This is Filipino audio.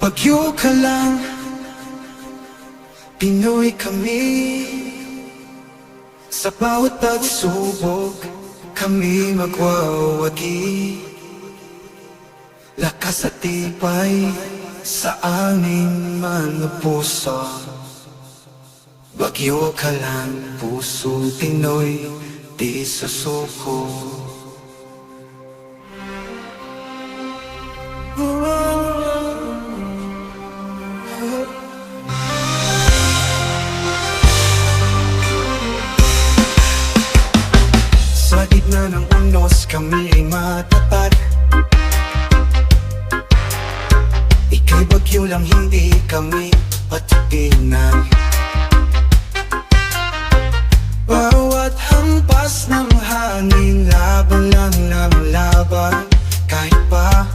Bagyo ka lang. Pinoy kami. Sa bawat pagsubok Kami magwawagi. Lakas at tibay Sa aming mga puso. Bagyo ka lang Puso Pinoy Di susuko Ng unos kami ay matapat. Ika'y bagyo lang hindi kami patiginan Bawat hampas ng hangin Laban lang ng laban. Kahit pa